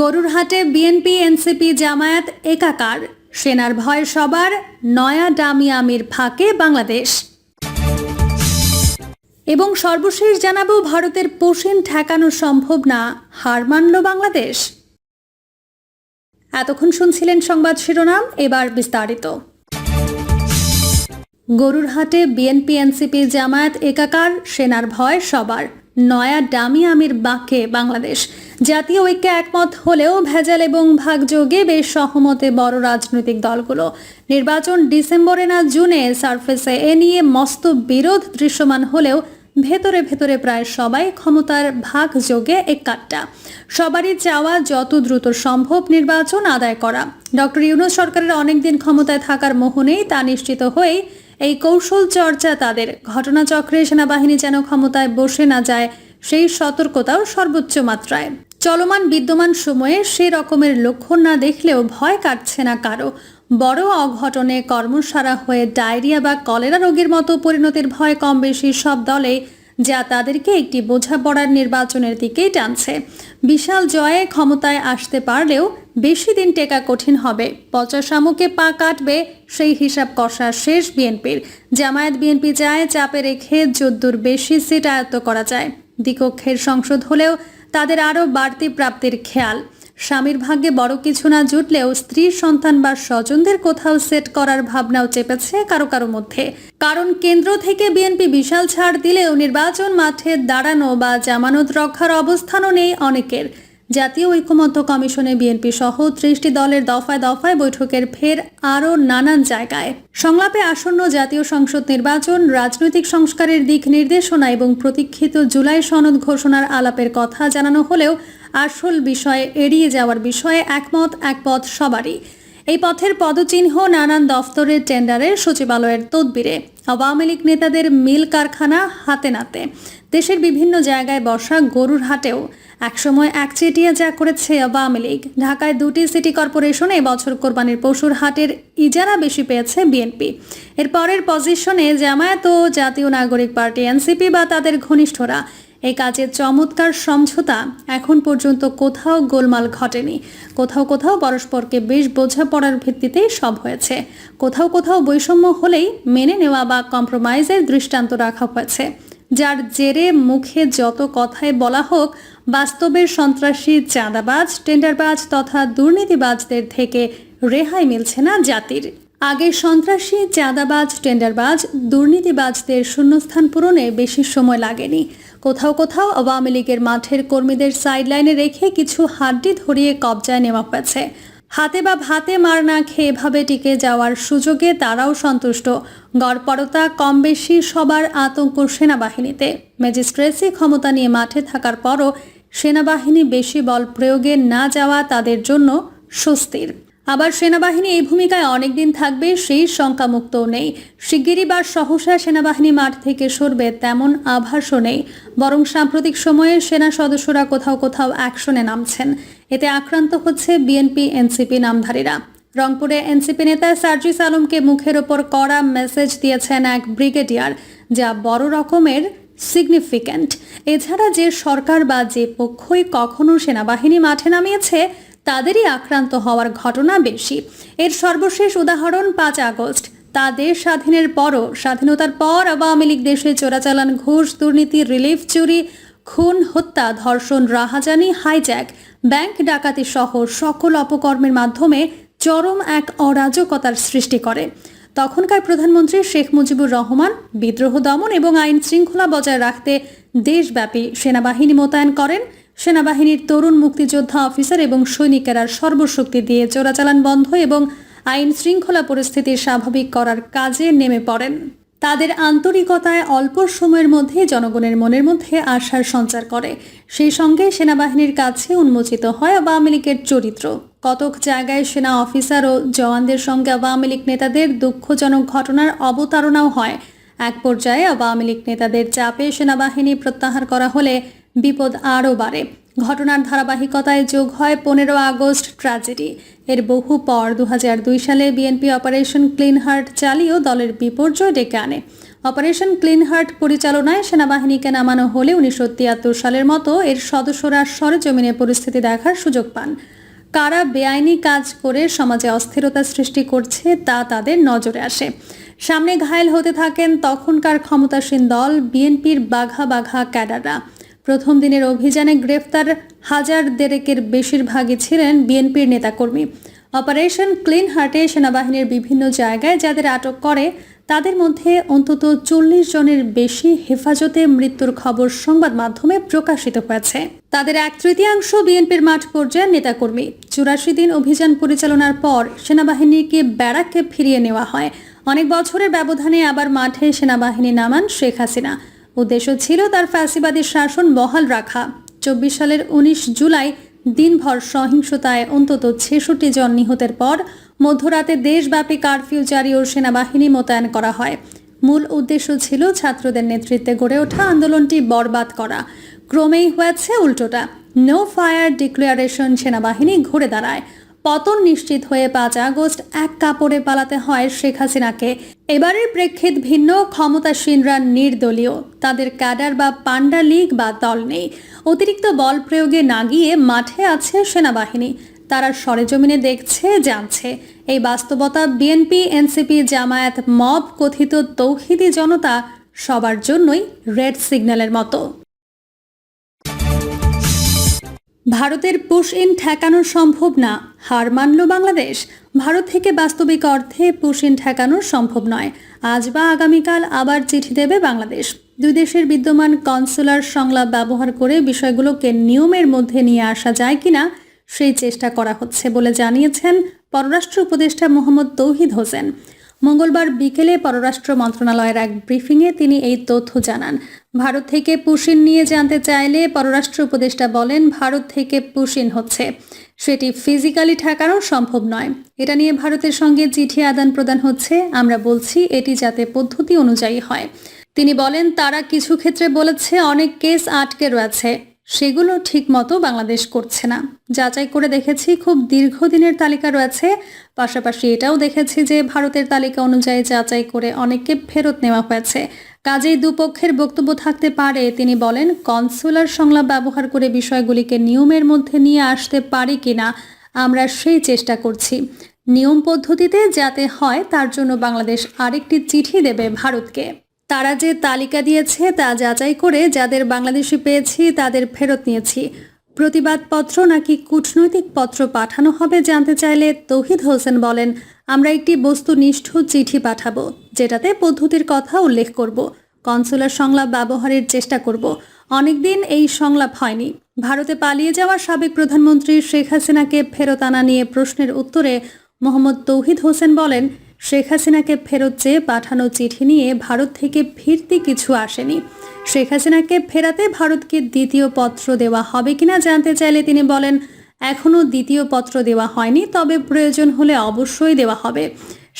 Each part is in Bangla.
গরুরহাটে বিএনপি, এনসিপি জামায়াত একাকার। সেনার ভয় সবার, নয়া ডামি আমির ফাঁকে বাংলাদেশ। এবং সর্বশেষ জানাব ভারতের পোষণ ঠেকানো সম্ভব না, হার মানল বাংলাদেশ। এতক্ষণ শুনছিলেন সংবাদ শিরোনাম, এবার বিস্তারিত। গরুরহাটে বিএনপি, এনসিপি জামায়াত একাকার, সেনার ভয় সবার, নয়া ডামি আমির বাক্যে বাংলাদেশ। জাতীয় ঐক্যে একমত হলেও ভেজাল এবং ভাগযোগে বেশ সহমতে বড় রাজনৈতিক দলগুলো। নির্বাচন ডিসেম্বরে না জুনে সারফেসে এ নিয়ে মস্ত বিরোধ দৃশ্যমান হলেও ভেতরে ভেতরে প্রায় সবাই ক্ষমতার ভাগ যোগে একাট্টা। সবারই চাওয়া যত দ্রুত সম্ভব নির্বাচন আদায় করা। ডক্টর ইউনুস সরকারের অনেকদিন ক্ষমতায় থাকার মোহনেই তা নিশ্চিত হয়েই এই কৌশল চর্চা তাদের। ঘটনাচক্রে সেনাবাহিনী যেন ক্ষমতায় বসে না যায়, সেই সতর্কতাও সর্বোচ্চ মাত্রায়। চলমান বিদ্যমান সময়ে সে রকমের লক্ষণ না দেখলেও ভয় কাটছে না কারও। বড় অঘটনে কর্মসারা হয়ে ডায়রিয়া বা কলেরা রোগের মতো পরিণতির ভয় কম বেশি সব দলে যা তাদেরকে একটি বোঝাপড়ার নির্বাচনের দিকেই টানছে। বিশাল জয়ে ক্ষমতায় আসতে পারলেও বেশি দিন টেকা কঠিন হবে। পচা শামুকে পা কাটবে সেই হিসাব কষা শেষ বিএনপির। জামায়াত বিএনপি চায় চাপে রেখে যদ্দূর বেশি সিট আয়ত্ত করা যায়। দ্বিকক্ষের সংসদ হলেও তাদের আরও বাড়তি প্রাপ্তির খেয়াল। স্বামীর ভাগ্যে বড় কিছু না জুটলেও স্ত্রী, সন্তান বা স্বজনদের কোথাও সেট করার ভাবনাও চেপেছে কারও কারও মধ্যে। কারণ কেন্দ্র থেকে বিএনপি বিশাল ছাড় দিলেও নির্বাচন মাঠে দাঁড়ানো বা জামানত রক্ষার অবস্থানও নেই অনেকের। জাতীয় ঐক্যমত্য কমিশনে বিএনপি সহ ত্রিশটি দলের দফায় দফায় বৈঠকের ফের আরও নানান জায়গায়। সংলাপে আসন্ন জাতীয় সংসদ নির্বাচন, রাজনৈতিক সংস্কারের দিক নির্দেশনা এবং প্রতীক্ষিত জুলাই সনদ ঘোষণার আলাপের কথা জানানো হলেও আসল বিষয়ে এড়িয়ে যাওয়ার বিষয়ে একমত একপথ সবারই। এই পথের পদচিহ্ন নানান দফতরের টেন্ডারের সচিবালয়ের তদবিরে। আওয়ামী লীগ নেতাদের মিল কারখানা হাতে নাতে। দেশের বিভিন্ন জায়গায় বসা গরুর হাটেও একসময় একচেটিয়া যা করেছে আওয়ামী লীগ। ঢাকায় দুটি সিটি কর্পোরেশন এবছর কোরবানির পশুর হাটের ইজারা বেশি পেয়েছে বিএনপি। এর পরের পজিশনে জামায়াত ও জাতীয় নাগরিক পার্টি এনসিপি বা তাদের ঘনিষ্ঠরা। এই কাজের চমৎকার সমঝোতা এখন পর্যন্ত কোথাও গোলমাল ঘটেনি। কোথাও কোথাও পরস্পরকে বেশ বোঝাপড়ার ভিত্তিতেই সব হয়েছে। কোথাও কোথাও বৈষম্য হলেই মেনে নেওয়া বা কম্প্রোমাইজের দৃষ্টান্ত রাখা হয়েছে। যার জেরে মুখে যত কথাই বলা হোক, বাস্তবের সন্ত্রাসী চাঁদাবাজ, টেন্ডারবাজ তথা দুর্নীতিবাজদের থেকে রেহাই মিলছে না জাতির। আগে সন্ত্রাসী, চাঁদাবাজ, টেন্ডারবাজ, দুর্নীতিবাজদের শূন্যস্থান পূরণে বেশি সময় লাগেনি। কোথাও কোথাও আওয়ামী লীগের মাঠের কর্মীদের সাইডলাইনে রেখে কিছু হাড্ডি ধরিয়ে কবজায় নেওয়া হয়েছে। হাতে বা ভাতে মার না খেয়ে এভাবে টিকে যাওয়ার সুযোগে তারাও সন্তুষ্ট। গড়পরতা কম বেশি সবার আতঙ্ক সেনাবাহিনীতে। ম্যাজিস্ট্রেসি ক্ষমতা নিয়ে মাঠে থাকার পরও সেনাবাহিনী বেশি বল প্রয়োগে না যাওয়া তাদের জন্য স্বস্তির। আবার সেনাবাহিনী এই ভূমিকায় অনেকদিন থাকবে, সেই শঙ্কামুক্তও নেই। শিগগিরই বা সহসা সেনাবাহিনী মাঠ থেকে সরবে তেমন আভাসও নেই। বরং সাম্প্রতিক সময়ে সেনা সদস্যরা কোথাও কোথাও অ্যাকশনে নামছেন। এতে আক্রান্ত হচ্ছে বিএনপি, এনসিপি নামধারীরা। রংপুরে এনসিপি নেতা সার্জিস আলমকে মুখের ওপর কড়া মেসেজ দিয়েছেন এক ব্রিগেডিয়ার, যা বড় রকমের সিগনিফিক্যান্ট এছাড়া যে সরকার বা যে পক্ষই কখনো সেনাবাহিনী মাঠে নামিয়েছে তাদেরই আক্রান্ত হওয়ার ঘটনা বেশি। এর সর্বশেষ উদাহরণ পাঁচ আগস্ট। তা দেশ স্বাধীনের পরও স্বাধীনতার পর আওয়ামী লীগ দেশে চোরাচালান ঘুষ, দুর্নীতি, রিলিফ চুরি, খুন, হত্যা, ধর্ষণ, রাহাজানি, হাইজ্যাক, ব্যাংক ডাকাতি সহ সকল অপকর্মের মাধ্যমে চরম এক অরাজকতার সৃষ্টি করে। তখনকার প্রধানমন্ত্রী শেখ মুজিবুর রহমান বিদ্রোহ দমন এবং আইন শৃঙ্খলা বজায় রাখতে দেশব্যাপী সেনাবাহিনী মোতায়েন করেন। সেনাবাহিনীর তরুণ মুক্তিযোদ্ধা অফিসার এবং সৈনিকেরা সর্বশক্তি দিয়ে চোরাচালান বন্ধ এবং আইন শৃঙ্খলা পরিস্থিতি স্বাভাবিক করার কাজে নেমে পড়েন। তাদের আন্তরিকতায় অল্প সময়ের মধ্যে জনগণের মনের মধ্যে আশার সঞ্চার করে। সেই সঙ্গে সেনাবাহিনীর কাছে উন্মোচিত হয় আওয়ামী লীগের চরিত্র। কতক জায়গায় সেনা অফিসার ও জওয়ানদের সঙ্গে আওয়ামী লীগ নেতাদের দুঃখজনক ঘটনার অবতারণাও হয়। এক পর্যায়ে আওয়ামী লীগ নেতাদের চাপে সেনাবাহিনী প্রত্যাহার করা হলে বিপদ আরও বাড়ে। ঘটনার ধারাবাহিকতায় যোগ হয় পনেরো আগস্ট ট্র্যাজেডি। এর বহু পর দুহাজার দুই সালে বিএনপি অপারেশন ক্লিন হার্ট চালিয়েও দলের বিপর্যয় ডেকে আনে। অপারেশন ক্লিন হার্ট পরিচালনায় সেনাবাহিনীকে নামানো হলে উনিশশো তিয়াত্তর সালের মতো এর সদস্যরা সরেজমিনে পরিস্থিতি দেখার সুযোগ পান। কারা বেআইনি কাজ করে সমাজে অস্থিরতা সৃষ্টি করছে তা তাদের নজরে আসে। সামনে ঘায়েল হতে থাকেন তখনকার ক্ষমতাসীন দল বিএনপির বাঘা বাঘা ক্যাডাররা। প্রথম দিনের অভিযানে গ্রেফতার হাজার দেড়েকের বেশিরভাগই ছিলেন বিএনপির নেতাকর্মী। অপারেশন ক্লিন হার্টে সেনাবাহিনীর বিভিন্ন জায়গায় যাদের আটক করে, তাদের মধ্যে অন্তত চল্লিশ জনের বেশি হেফাজতে মৃত্যুর খবর সংবাদ মাধ্যমে প্রকাশিত হয়েছে। তাদের এক তৃতীয়াংশ বিএনপির মাঠ পর্যায়ের নেতাকর্মী। চুরাশি দিন অভিযান পরিচালনার পর সেনাবাহিনীকে ব্যারাককে ফিরিয়ে নেওয়া হয়। অনেক বছরের ব্যবধানে আবার মাঠে সেনাবাহিনী নামান শেখ হাসিনা। উদ্দেশ্য ছিল তার ফ্যাসিবাদী শাসন বহাল রাখা। চব্বিশ সালের উনিশ জুলাই দিনভর সহিংসতায় অন্তত ছেষট্টি জন নিহতের পর মধ্যরাতে দেশব্যাপী কারফিউ জারি ও সেনাবাহিনী মোতায়েন করা হয়। মূল উদ্দেশ্য ছিল ছাত্রদের নেতৃত্বে গড়ে ওঠা আন্দোলনটি বরবাদ করা। ক্রমেই হয়েছে উল্টোটা। নো ফায়ার ডিক্লারেশন সেনাবাহিনী ঘুরে দাঁড়ায়। পতন নিশ্চিত হয়ে পাঁচ আগস্ট এক কাপড়ে পালাতে হয় শেখ হাসিনাকে। এবারের প্রেক্ষিত ভিন্ন ক্ষমতাসীনরা নির্দলীয়। তাদের ক্যাডার বা পান্ডা লীগ বা দল নেই। অতিরিক্ত বল প্রয়োগে না গিয়ে মাঠে আছে সেনাবাহিনী। তারা সরেজমিনে দেখছে, জানছে। এই বাস্তবতা বিএনপি, এনসিপি, জামায়াত, মব, কথিত তৌহিদি জনতা সবার জন্যই রেড সিগন্যালের মতো। ভারতের পুশ ইন ঠেকানো সম্ভব না। হার মানল বাংলাদেশ। ভারত থেকে বাস্তবিক অর্থে পুশ ইন ঠেকানো সম্ভব নয়। আজ বা আগামীকাল আবার চিঠি দেবে বাংলাদেশ। দুই দেশের বিদ্যমান কনসুলার সংলাপ ব্যবহার করে বিষয়গুলোকে নিয়মের মধ্যে নিয়ে আসা যায় কিনা, সেই চেষ্টা করা হচ্ছে বলে জানিয়েছেন পররাষ্ট্র উপদেষ্টা মোহাম্মদ তৌহিদ হোসেন। মঙ্গলবার বিকেলে পররাষ্ট্র মন্ত্রণালয়ের এক ব্রিফিংয়ে তিনি এই তথ্য জানান। ভারত থেকে পুশিন নিয়ে জানতে চাইলে পররাষ্ট্র উপদেষ্টা বলেন, ভারত থেকে পুশিন হচ্ছে। সেটি ফিজিক্যালি ঠেকানো সম্ভব নয়। এটা নিয়ে ভারতের সঙ্গে চিঠি আদান প্রদান হচ্ছে, আমরা বলছি এটি যাতে পদ্ধতি অনুযায়ী হয়। তিনি বলেন, তারা কিছু ক্ষেত্রে বলেছে, অনেক কেস আটকে রয়েছে। সেগুলো ঠিক মতো বাংলাদেশ করছে না। যাচাই করে দেখেছি, খুব দীর্ঘদিনের তালিকা রয়েছে। পাশাপাশি এটাও দেখেছি যে ভারতের তালিকা অনুযায়ী যাচাই করে অনেককে ফেরত নেওয়া হয়েছে। কাজেই দুপক্ষের বক্তব্য থাকতে পারে, তিনি বলেন, কনসুলার সংলাপ ব্যবহার করে বিষয়গুলিকে নিয়মের মধ্যে নিয়ে আসতে পারি কিনা, আমরা সেই চেষ্টা করছি। নিয়ম পদ্ধতিতে যাতে হয়, তার জন্য বাংলাদেশ আরেকটি চিঠি দেবে ভারতকে। তারা যে তালিকা দিয়েছে, তা যাচাই করে যাদের বাংলাদেশে পেয়েছি, তাদের ফেরত নিয়েছি। প্রতিবাদপত্র নাকি কূটনৈতিক পত্র পাঠানো হবে জানতে চাইলে তৌহিদ হোসেন বলেন আমরা একটি বস্তুনিষ্ঠ চিঠি পাঠাবো, যেটাতে পদ্ধতির কথা উল্লেখ করব, কনসুলার সংলাপ ব্যবহারের চেষ্টা করব। অনেকদিন এই সংলাপ হয়নি। ভারতে পালিয়ে যাওয়া সাবেক প্রধানমন্ত্রী শেখ হাসিনাকে ফেরত আনা নিয়ে প্রশ্নের উত্তরে মোহাম্মদ তৌহিদ হোসেন বলেন, শেখ হাসিনাকে ফেরত চেয়ে পাঠানো চিঠি নিয়ে ভারত থেকে ফিরতি কিছু আসেনি। শেখ হাসিনাকে ফেরাতে ভারতকে দ্বিতীয় পত্র দেওয়া হবে কিনা জানতে চাইলে তিনি বলেন এখনও দ্বিতীয় পত্র দেওয়া হয়নি, তবে প্রয়োজন হলে অবশ্যই দেওয়া হবে।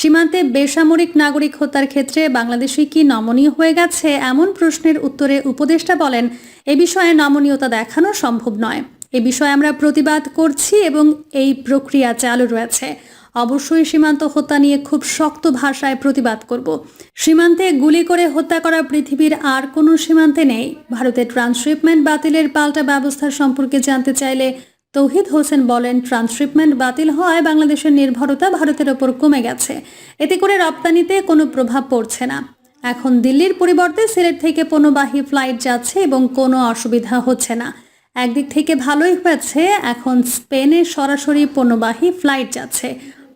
সীমান্তে বেসামরিক নাগরিক হত্যার ক্ষেত্রে বাংলাদেশে কি নমনীয় হয়ে গেছে এমন প্রশ্নের উত্তরে উপদেষ্টা বলেন, এ বিষয়ে নমনীয়তা দেখানো সম্ভব নয়। এ বিষয়ে আমরা প্রতিবাদ করছি এবং এই প্রক্রিয়া চালু রয়েছে। অবশ্যই সীমান্ত হত্যা নিয়ে খুব শক্ত ভাষায় প্রতিবাদ করব। সীমান্তে গুলি করে হত্যা করা পৃথিবীর আর কোনো সীমান্তে নেই। ভারতের ট্রান্সশিপমেন্ট বাতিলের পাল্টা ব্যবস্থা সম্পর্কে জানতে চাইলে তৌহিদ হোসেন বলেন, ট্রান্সশিপমেন্ট বাতিল হওয়ায় বাংলাদেশের নির্ভরতা ভারতের ওপর কমে গেছে। এতে করে রপ্তানিতে কোনো প্রভাব পড়ছে না। এখন দিল্লির পরিবর্তে সিলেট থেকে পণ্যবাহী ফ্লাইট যাচ্ছে এবং কোনো অসুবিধা হচ্ছে না। একদিক থেকে ভালোই হয়েছে, এখন স্পেনে সরাসরি পণ্যবাহী ফ্লাইট যাচ্ছে।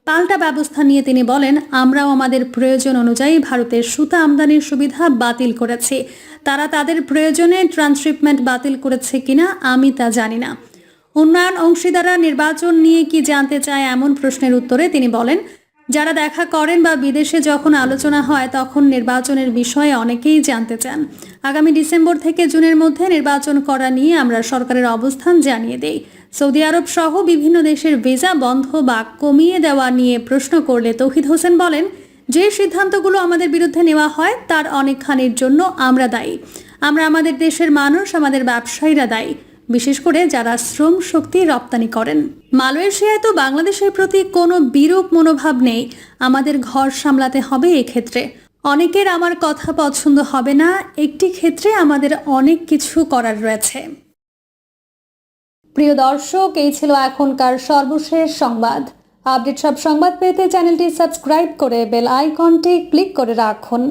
পাল্টা ব্যবস্থা নিয়ে তিনি বলেন, আমরাও আমাদের প্রয়োজন অনুযায়ী ভারতের সুতা আমদানির সুবিধা বাতিল করেছি। তারা তাদের প্রয়োজনে ট্রান্সশিপমেন্ট বাতিল করেছে কিনা আমি তা জানি না। উন্নয়ন অংশীদাররা নির্বাচন নিয়ে কি জানতে চায় এমন প্রশ্নের উত্তরে তিনি বলেন, যারা দেখা করেন বা বিদেশে যখন আলোচনা হয়, তখন নির্বাচনের বিষয়ে অনেকেই জানতে চান। আগামী ডিসেম্বর থেকে জুনের মধ্যে নির্বাচন করা নিয়ে আমরা সরকারের অবস্থান জানিয়ে দেই। সৌদি আরব সহ বিভিন্ন দেশের ভিসা বন্ধ বা কমিয়ে দেওয়া নিয়ে প্রশ্ন করলে তৌহিদ হোসেন বলেন, যে সিদ্ধান্তগুলো আমাদের বিরুদ্ধে নেওয়া হয়, তার অনেকখানির জন্য আমরা দায়ী। আমরা আমাদের দেশের মানুষ, আমাদের ব্যবসায়ীরা দায়ী। বিশেষ করে যারা শ্রম শক্তি রপ্তানি করেন। মালয়েশিয়ায় তো বাংলাদেশের প্রতি কোনো বিরূপ মনোভাব নেই। আমাদের ঘর সামলাতে হবে এক্ষেত্রে। অনেকের আমার কথা পছন্দ হবে না। একটি ক্ষেত্রে আমাদের অনেক কিছু করার রয়েছে। প্রিয় দর্শক, এই ছিল এখনকার সর্বশেষ সংবাদ। আপডেট সব সংবাদ পেতে চ্যানেলটি সাবস্ক্রাইব করে বেল আইকনটি ক্লিক করে রাখুন।